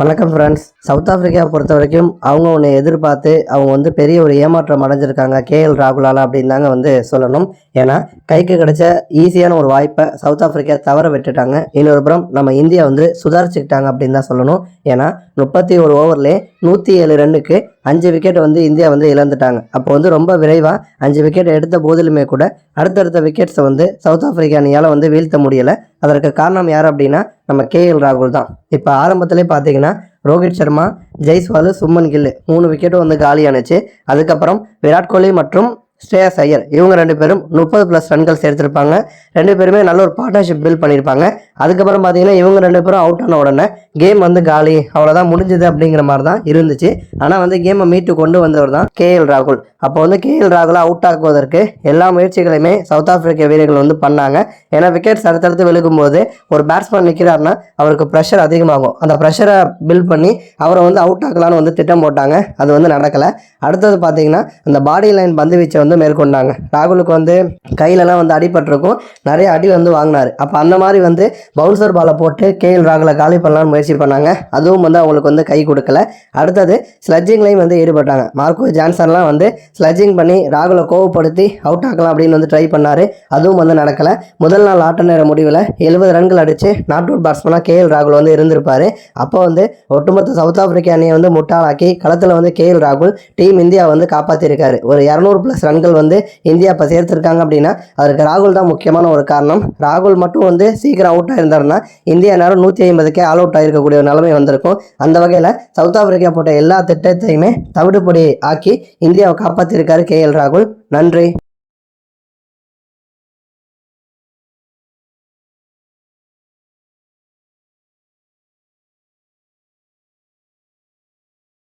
வணக்கம் friends south Africa பொறுத்த வரைக்கும் அவங்க ஒன்று எதிர்பார்த்து அவங்க வந்து பெரிய ஒரு ஏமாற்றம் அடைஞ்சிருக்காங்க. கேஎல் ராகுலால அப்படின்னு தாங்க வந்து சொல்லணும். ஏன்னா கைக்கு கிடைச்ச ஈஸியான ஒரு வாய்ப்பை சவுத் ஆஃப்ரிக்கா தவற விட்டுட்டாங்க. இன்னொரு புறம் நம்ம இந்தியா வந்து சுதாரிச்சுக்கிட்டாங்க அப்படின்னு தான் சொல்லணும். ஏன்னா முப்பத்தி ஒரு ஓவர்லேயே நூற்றி ஏழு ரன்னுக்கு அஞ்சு விக்கெட் வந்து இந்தியா வந்து இழந்துட்டாங்க. அப்போ வந்து ரொம்ப விரைவாக அஞ்சு விக்கெட் எடுத்த போதிலுமே கூட அடுத்தடுத்த விக்கெட்ஸை வந்து சவுத் ஆஃப்ரிக்கா அணியால் வந்து வீழ்த்த முடியலை. அதற்கு காரணம் யார் அப்படின்னா நம்ம கேஎல் ராகுல் தான். இப்போ ஆரம்பத்திலே பார்த்தீங்கன்னா ரோஹித் சர்மா ஜெய்ஸ்வால் சும்மன் கில்லு மூணு விக்கெட்டும் வந்து காலியானுச்சு. அதுக்கப்புறம் விராட் கோலி மற்றும் ஸ்ரேயஸ் ஐயர் இவங்க ரெண்டு பேரும் முப்பது ப்ளஸ் ரன்கள் சேர்த்துருப்பாங்க. ரெண்டு பேருமே நல்ல ஒரு பார்ட்னர்ஷிப் பில்ட் பண்ணியிருப்பாங்க. அதுக்கப்புறம் பார்த்தீங்கன்னா இவங்க ரெண்டு பேரும் அவுட் ஆன உடனே கேம் வந்து காலி அவ்வளோதான் முடிஞ்சது அப்படிங்கிற மாதிரி தான் இருந்துச்சு. ஆனால் வந்து கேமை மீட்டு கொண்டு வந்தவர் தான் கேஎல் ராகுல். அப்போ வந்து கே எல் ராகுலை அவுட் ஆக்குவதற்கு எல்லா முயற்சிகளையுமே சவுத் ஆப்பிரிக்க வீரர்கள் வந்து பண்ணாங்க. ஏன்னா விக்கெட்ஸ் அடுத்தடுத்து விழுகும்போது ஒரு பேட்ஸ்மேன் நிற்கிறாருன்னா அவருக்கு ப்ரெஷர் அதிகமாகும். அந்த ப்ரெஷரை பில்ட் பண்ணி அவரை வந்து அவுட் ஆக்கலான்னு வந்து திட்டம் போட்டாங்க. அது வந்து நடக்கலை. அடுத்தது பார்த்தீங்கன்னா அந்த பாடி லைன் பந்து வீச்சை வந்து மேற்கொண்டாங்க. ராகுலுக்கு வந்து கையிலலாம் வந்து அடிபட்டிருக்கும். நிறைய அடி வந்து வாங்கினார். அப்போ அந்த மாதிரி வந்து பவுன்சர் பாலை போட்டு கே எல் ராகுலை காலி பண்ணலாம்னு முயற்சி பண்ணாங்க. அதுவும் வந்து அவங்களுக்கு வந்து கை கொடுக்கல. அடுத்தது ஸ்லட்ஜிங்லையும் வந்து ஈடுபட்டாங்க. மார்க்கோ ஜான்சன்லாம் வந்து ஸ்லட்ஜிங் பண்ணி ராகுலை கோவப்படுத்தி அவுட் ஆக்கலாம் அப்படின்னு வந்து ட்ரை பண்ணார். அதுவும் வந்து நடக்கலை. முதல் நாள் ஆட்ட நேர முடிவில் எழுபது ரன்கள் அடித்து நாட் அவுட் பேட்ஸ்மனாக கேஎல் ராகுல் வந்து இருந்திருப்பார். அப்போ வந்து ஒட்டுமொத்த சவுத் ஆப்பிரிக்கா அணியை வந்து முட்டாளாக்கி களத்தில் வந்து கே எல் ராகுல் டீம் இந்தியா வந்து காப்பாற்றிருக்காரு ஒரு இரநூறு ப்ளஸ் ரன்கள் வந்து இந்தியா இப்போ சேர்த்துருக்காங்க அப்படின்னா அதற்கு ராகுல் தான் முக்கியமான ஒரு காரணம். ராகுல் மட்டும் வந்து சீக்கிரம் அவுட் ஆயிருந்தாருன்னா இந்தியா நேரம் நூற்றி ஐம்பதுக்கே ஆல் அவுட் ஆகிருக்கக்கூடிய ஒரு நிலைமை வந்திருக்கும். அந்த வகையில் சவுத் ஆப்பிரிக்கா போட்ட எல்லா திட்டத்தையுமே தவிடுபடி ஆக்கி இந்தியாவை காப்பாற்றியிருக்காரு கே எல் ராகுல். நன்றி.